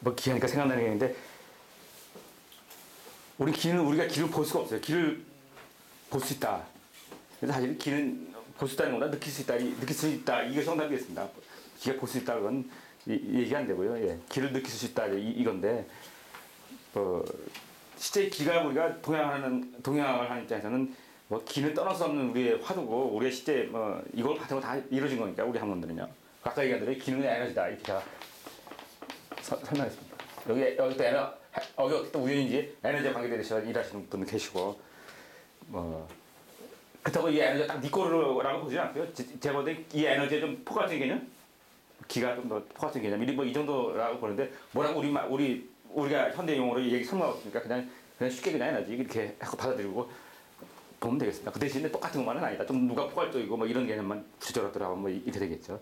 뭐 기하니까 생각나는 게 있는데 우리 기는 우리가 길을 볼 수가 없어요. 길을 볼 수 있다. 그래서 사실 길은 볼수 있다는 거나 느낄 수 있다, 이- 느낄 수 있다 이게 정답이겠습니다. 기가 볼 수 있다는 건 얘기 안 되고요. 예. 길을 느낄 수 있다 이, 이건데 어, 실제 기가 우리가 동양하는 동양을 하는 입장에서는 뭐 기는 떠날 수 없는 우리의 화두고 우리의 실제 뭐 이걸 바탕으로 다 이루어진 거니까 우리 학문들은요. 아까 얘기한 대로 기능은 에너지다 이렇게 제가 서- 설명했습니다. 여기 여기 또 에너 여기 또 우연인지 에너지에 관계돼서 일하시는 분 계시고 뭐 그렇다고 이 에너지가 딱네 거라고 보지 않고요. 제- 제가 볼때이 에너지의 좀 포괄적인 개념, 기가 좀 더 포괄적인 개념, 이 뭐이 정도라고 보는데 뭐라고 우리 마- 우리 우리가 현대 용어로 얘기 있으니까 그냥 그냥 쉽게 그냥 에너지 이렇게 하고 받아들이고 보면 되겠습니다. 그 대신에 똑같은 것만은 아니다. 좀 누가 포괄적이고 뭐 이런 개념만 붙여들었더라고 뭐 이렇게 되겠죠.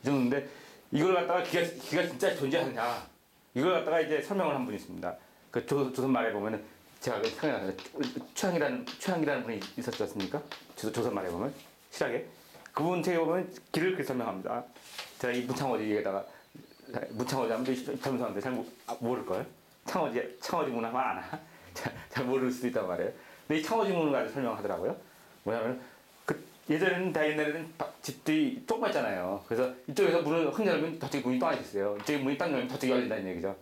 이 정도인데 이걸 갖다가 기가 기가 진짜 존재하느냐 이걸 갖다가 이제 설명을 한 분이 있습니다. 그 조, 조선 말에 보면은 제가 그 생각나는 최양이라는 최양이라는 분이 있었지 않습니까? 조, 조선 말에 보면 실하게 그분 책에 보면 길을 그렇게 설명합니다. 제가 이 문창호지에다가 문창호지 하면 젊은 사람들 잘 모- 아, 모를 걸. 창호지 창호지 문화만 아나 잘, 잘 모를 수도 있단 말이에요. 근데 이 창호지 문을 가지고 설명하더라고요. 뭐냐면 그 예전에는 다 옛날에는 바- 집들이 조그맣잖아요. 그래서 이쪽에서 문을 확 열면 저쪽에 문이 또 하나 있어요. 이쪽에 문이 딱 열면 저쪽에 열린다는 얘기죠.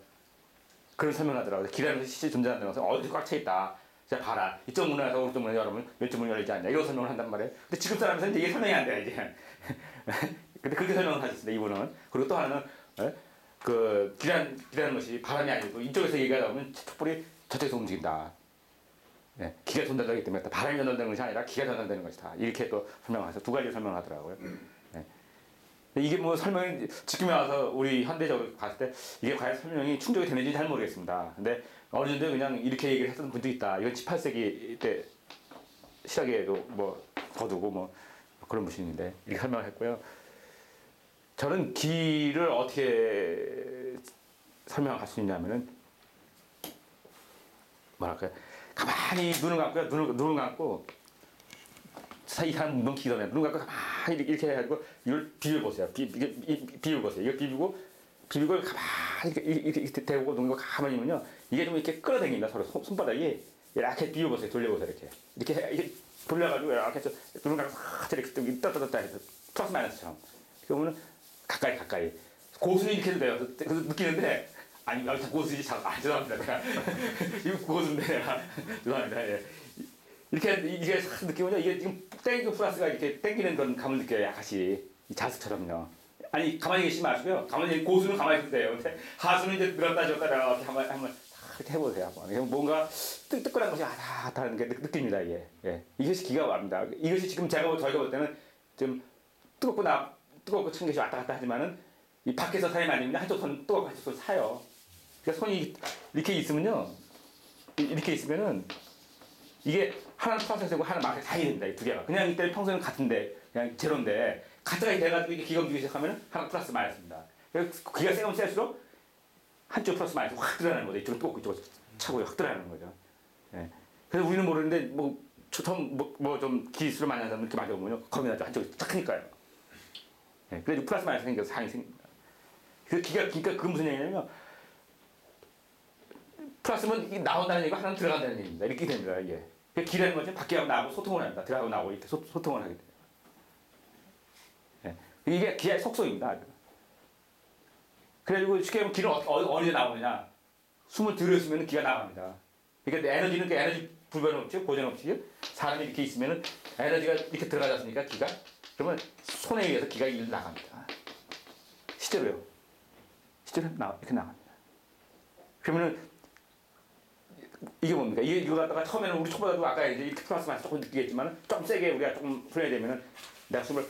그런 설명하더라고요. 길에는 실제 존재한다는 것은 어디 꽉 차 있다. 자 봐라. 이쪽 문에서 오른쪽 문을 열으면 왼쪽 문이 열리지 않냐. 이런 설명을 한단 말이에요. 근데 지금 사람들은 이게 설명이 안 돼, 이제. 근데 그렇게 설명을 하셨습니다, 이분은. 그리고 또 하나는, 예? 그, 길이라는, 길이라는 것이 바람이 아니고 이쪽에서 얘기하다 보면 촛불이 저쪽에서 움직인다. 예, 기가 전달되기 때문에 바람이 전달되는 것이 아니라 기가 전달되는 것이다. 이렇게 또 설명하셔서 두 가지 설명을 하더라고요. 예. 이게 뭐 설명이 지금에 와서 우리 현대적으로 봤을 때 이게 과연 설명이 충족이 되는지 잘 모르겠습니다. 근데 어느 정도 그냥 이렇게 얘기를 했던 분도 있다. 이건 18세기 때 시작에도 뭐 거두고 뭐 그런 분인데 이렇게 설명을 했고요. 저는 기를 어떻게 설명할 수 있냐면은 뭐랄까요. 가만히 눈을 감고요. 눈을, 눈을 감고 이 사람 눈 기도네. 눈 감고 가만히 이렇게 해가지고 이걸 비벼보세요. 비, 이게 이- 비벼보세요. 이걸 비비고 비비고 가만히 이렇게, 이렇게, 이렇게 대고 눈 감고 가만히 있으면요. 이게 좀 이렇게 끌어당깁니다. 서로 손, 손바닥이 이렇게 비벼보세요. 돌려보세요. 이렇게. 이렇게, 해- 이렇게 돌려가지고 이렇게 해서 눈을 감고 싹 이렇게 좀 따따따따 해서 플러스 마이너스처럼. 그러면은 가까이 가까이. 고수는 이렇게 해도 돼요. 그래서 느끼는데 아니, 아, 고수지 참, 아, 죄송합니다. 내가. 이거 고수인데, 내가. 죄송합니다. 예. 이렇게, 이게 싹 느끼면요. 이게 지금 땡기고 플러스가 이렇게 땡기는 그런 감을 느껴요. 약간씩. 이 자수처럼요. 아니, 가만히 계시지 마시고요. 가만히, 고수는 가만히 있어도 돼요. 근데 하수는 이제 늘었다 줬다 이렇게 한번, 한번 싹 이렇게 해보세요. 한번. 뭔가 뜨끈한 것이 아다 아다 하는 게 느- 느낍니다. 이게. 예. 이것이 기가 납니다. 이것이 지금 제가, 볼- 저희가 볼 때는 좀 뜨겁고 나, 뜨겁고 찬 것이 왔다 갔다 하지만은 이 밖에서 사람이 아니면 한쪽 손 뜨겁고 한쪽 손 사요. 그러니까 손이 이렇게 있으면요. 이- 이렇게 있으면은 이게 하나는 플러스 되고 하나는 마이너스 다 됩니다. 이 두 개가. 그냥 이때 평소에는 같은데 그냥 제로인데 가짜가 돼가지고 이게 기가 움직이기 시작하면은 하나 플러스 마이너스입니다. 기가 세면 셀수록 한쪽 플러스 마이너스 확 드러나는 거죠. 이쪽은 뜨겁고 이쪽은 차고 확 드러나는 거죠. 예. 그래서 우리는 모르는데 뭐 처음 뭐좀 기술을 많이 사람 이렇게 맞아보면요 겁이 나죠. 한쪽이 딱 크니까요. 예. 그래서 플러스 마이너스 생겨서 상이 생깁니다. 그 기가 그러니까 그게 무슨 얘기냐면 플러스면 나온다는 얘기가 하나는 들어간다는 얘기입니다. 이렇게 됩니다. 이게. 그 기라는 것은 밖에 하고 나하고 소통을 합니다. 들어가고 나오고 이렇게 소, 소통을 하게 돼요. 예. 이게 기의 속성입니다. 그래가지고 쉽게 보면 기는 어떻게, 어디, 어디에 나오느냐. 숨을 들여쓰면 기가 나갑니다. 그러니까 에너지는 그 에너지 불변 없죠. 고전 없지. 사람이 이렇게 있으면 에너지가 이렇게 들어가지 않습니까? 기가. 그러면 손에 의해서 기가 일로 나갑니다. 실제로요. 실제로 나, 이렇게 나갑니다. 그러면은 이게 뭡니까? 이게 이거 갖다가 처음에는 우리 초보자도 아까 이제 플러스 마이너스 조금 느끼겠지만 좀 세게 우리가 조금 풀어야 되면은 내가 숨을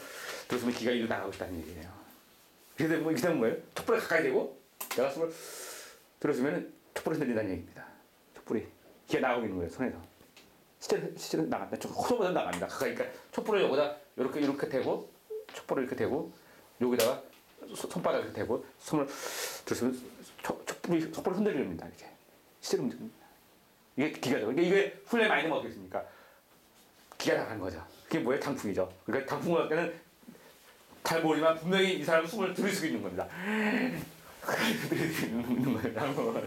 들었으면 기가 이로 나가고 있다는 얘기예요. 그래서 뭐 이렇게 되는 거예요. 촛불에 가까이 대고 내가 숨을 들었으면은 촛불이 흔들린다는 얘기입니다. 촛불이 기가 나가고 있는 거예요 손에서. 실제로 실제로 나간다. 초보자 나갑니다. 가까이 그러니까 촛불을 여기다 이렇게 이렇게 대고 촛불을 이렇게 대고 여기다가 소- 손바닥을 대고 숨을 들었으면 초- 촛불이 촛불을 흔들립니다. 이렇게 실제로 움직입니다. 이게 기가죠. 그러니까 이게 훈련 많이 되면 어떻겠습니까? 기가 나가는 거죠. 그게 뭐예요? 당풍이죠. 그러니까 당풍을 할 때는 잘 모르지만 분명히 이 사람은 숨을 수 있는 겁니다. 있는 거예요.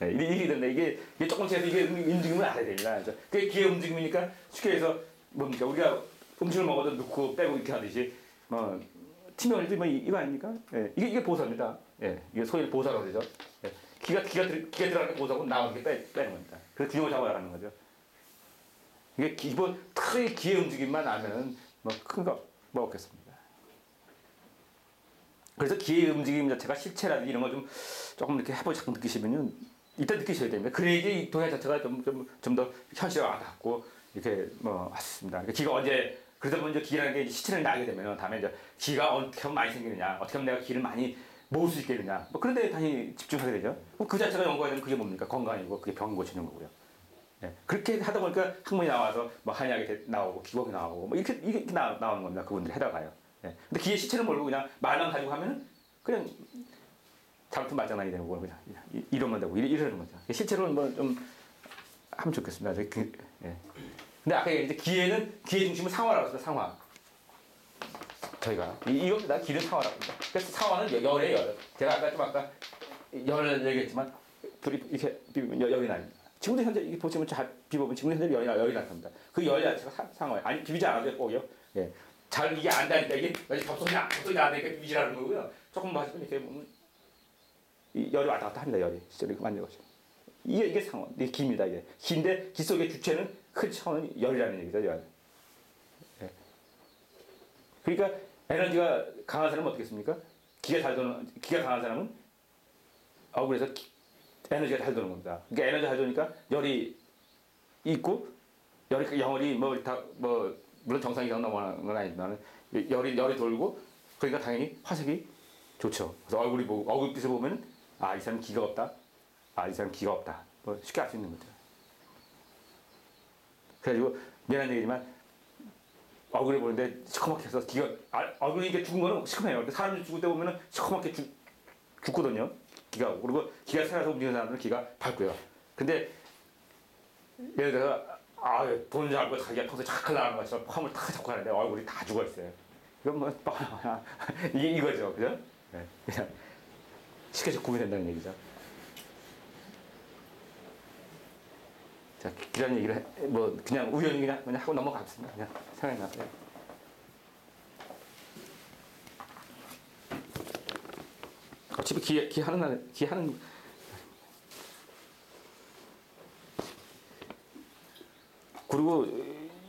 네, 이게 이게 조금씩 해서 이게 움직임을 알아야 됩니다. 그게 기의 움직임이니까 쉽게 해서 뭡니까 우리가 음식을 먹어도 넣고 빼고 이렇게 하듯이 뭐뭐 이- 이거 아닙니까? 예, 이게 이게 보사입니다. 예, 이게 소위 보사라고 그러죠. 예, 기가 기가 들, 기가 들어가는 게 보사고 나오는 게 빼, 빼는 겁니다. 그래서 균형을 잡아가는 거죠. 이게 기본 틀의 기의 움직임만 알면은 뭐 큰거뭐 없겠습니다. 그래서 기의 움직임 자체가 실체라든지 이런 걸 좀 조금 이렇게 해보고 자꾸 느끼시면은 이때 느끼셔야 됩니다. 그래야지 이 동해 자체가 좀 좀 좀 더 현실에 와닿고 이렇게 뭐 왔습니다. 그러니까 기가 언제 그러다 보면 이제 기라는 게 시체를 나게 되면 다음에 이제 기가 어떻게 하면 많이 생기느냐, 어떻게 하면 내가 기를 많이 모을 수 있겠느냐, 뭐 그런데 당연히 집중하게 되죠. 그 자체가 연구가 되면 그게 뭡니까? 건강이고 그게 병 고치는 거고요. 예. 그렇게 하다 보니까 학문이 나와서 뭐 되- 나오고 기복이 나오고 뭐 이렇게 이게 나, 나오는 겁니다. 그분들이 해다가요. 예. 근데 기의 시체를 몰고 그냥 말만 가지고 하면은 그냥 잘못은 말장난이 되는 거고 그냥 이- 이러면 되고 이러- 이러는 거죠. 실제로는 뭐 좀 하면 좋겠습니다. 그, 예. 근데 아까 이제 기회는 기회 중심은 상화라고 했어요. 상화. 저희가 이, 이겁니다. 기는 상화라고 합니다. 그래서 상화는 여- 열에 열. 제가 아까 좀 아까 열 얘기했지만 둘이 이렇게 비비면 여- 열이 납니다. 지금도 현재 이게 보시면 잘 비벼보면 지금도 현재 열이 나- 열이 나습니다. 그열 자체가 상- 상화예요. 아니 비비지 않아도 꼭이요. 예. 잘 이게 안 되니까 이게 접속이 안 접속이 안 되니까 비비지라는 거고요. 조금 마시면 이렇게 보면 이 열이 왔다 갔다 합니다. 열이 실제로 이렇게 만져가지고 이게 이게 상원, 이게 기입니다. 이게 기인데 기 속의 주체는 큰 차원은 열이라는 얘기죠. 열. 예. 그러니까 에너지가 강한 사람은 어떻겠습니까? 기가 잘 도는 기가 강한 사람은 기- 에너지가 잘 도는 겁니다. 그러니까 에너지가 잘 도니까 열이 있고 열이 영월이 뭐다뭐 물론 정상 이상 넘어가는 건 아니지만 열이 열이 돌고 그러니까 당연히 화색이 좋죠. 그래서 얼굴이 보고 얼굴빛을 보면 아이 사람 기가 없다. 아이 사람 기가 없다. 뭐 쉽게 알 수 있는 거죠. 그래가지고 미안한 얘기지만 얼굴에 보는데 시커멓게 해서 기가 아, 얼굴이 이게 죽은 거는 시커매요. 근데 사람이 죽을 때 보면은 시커멓게 죽, 죽거든요. 기가 그리고 기가 살아서 움직이는 사람들은 기가 밝고요. 근데 예를 들어 아, 돈줄 알고 자기가 평소에 착할 나가는 것처럼 펌을 탁 잡고 하는데 얼굴이 다 죽어 있어요. 이건 뭐 이게 이거죠, 그죠? 네. 그냥 쉽게 구분된다는 얘기죠. 자, 이런 얘기를 해- 뭐 그냥 우연히 그냥 그냥 하고 넘어갔습니다. 그냥 생각이 났어요. 어차피 기, 기 하는 날, 기 하는 그리고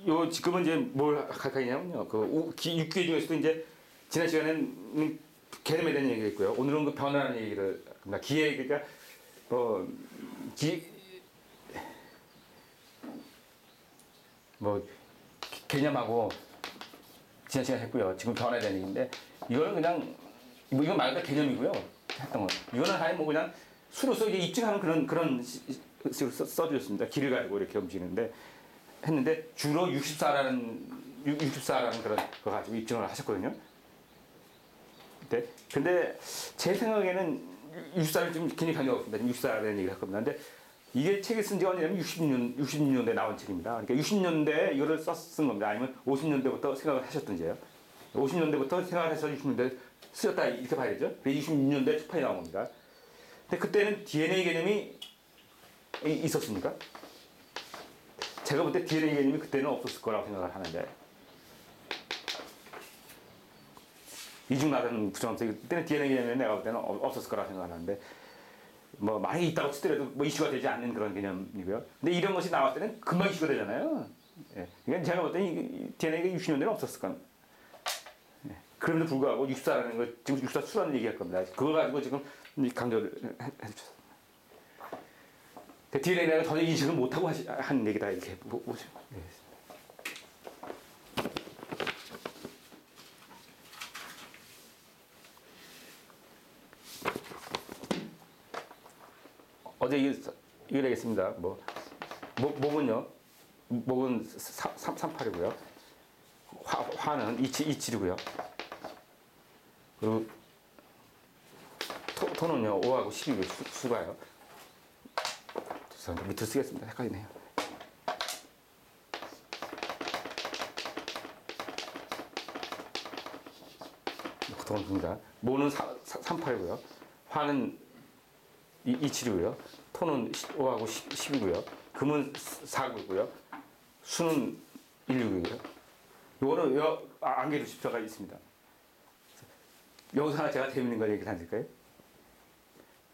요 지금은 이제 뭘 가까이냐면요. 그 우- 기, 육기 중에서도 이제 지난 시간에는 개념에 대한 얘기가 있고요. 오늘은 그 변화라는 얘기를 합니다. 기회 그러니까 뭐 기 뭐 개념하고 지난 시간에 했고요. 지금 변화에 대한 얘기인데 이거는 그냥 뭐 이건 말 그대로 개념이고요. 했던 거. 이거는 아예 뭐 그냥 수로서 이제 입증하는 그런 그런 시- 식으로 써- 써주셨습니다. 길을 가지고 이렇게 움직이는데 했는데 주로 64라는 64라는 그런 거 가지고 입증을 하셨거든요. 네. 근데 제 생각에는 64를 좀 굉장히 관계가 없습니다. 64라는 얘기를 할 겁니다. 근데 이게 책이 쓴 지가 언제냐면 60년, 60년대에 나온 책입니다. 그러니까 60년대에 이거를 써, 쓴 겁니다. 아니면 50년대부터 생각을 하셨던지요. 50년대부터 생각을 해서 60년대 쓰였다 이렇게 봐야죠. 그래서 26년대 초판이 나온 겁니다. 근데 그때는 DNA 개념이 이- 있었습니까? 제가 볼 때 DNA 개념이 그때는 없었을 거라고 생각을 하는데 이중나라는 부정함수 그때는 DNA 개념이 내가 볼 때는 없- 없었을 거라고 생각하는데 뭐 많이 있다고 치더라도 뭐 이슈가 되지 않는 그런 개념이고요. 근데 이런 것이 나왔을 때는 금방 이슈가 되잖아요. 예. 그러니까 제가 볼 때는 이- 이 DNA가 60년대는 없었을 겁니다. 예. 그럼에도 불구하고 64라는 거 지금 64 수라는 얘기할 겁니다. 그걸 가지고 지금 이 강조를 해- 해주셨습니다. DNA가 전혀 인식을 못하고 하시, 한 얘기다 이렇게 보- 보시면 되겠습니다. 어제 이, 이걸 얘기했습니다. 뭐, 목, 목은요, 목은 338이고요. 화, 화는 27, 27이고요. 그리고 토, 토는요, 5하고 12고 수, 수가요. 죄송합니다. 밑으로 쓰겠습니다. 헷갈리네요. 보통은 깁니다. 모는 38이고요. 화는 27이고요. 토는 5하고 10 이고요. 금은 4고요. 수는 16이고요. 요거는 여, 아, 안개도 십자가 있습니다. 여기서 하나 제가 재밌는 걸 얘기를 하실까요?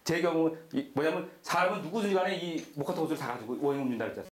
제 경우 이 뭐냐면 사람은 누구든지 간에 이 목화토 옷을 다 가지고 오행 옮긴다 그랬잖아요.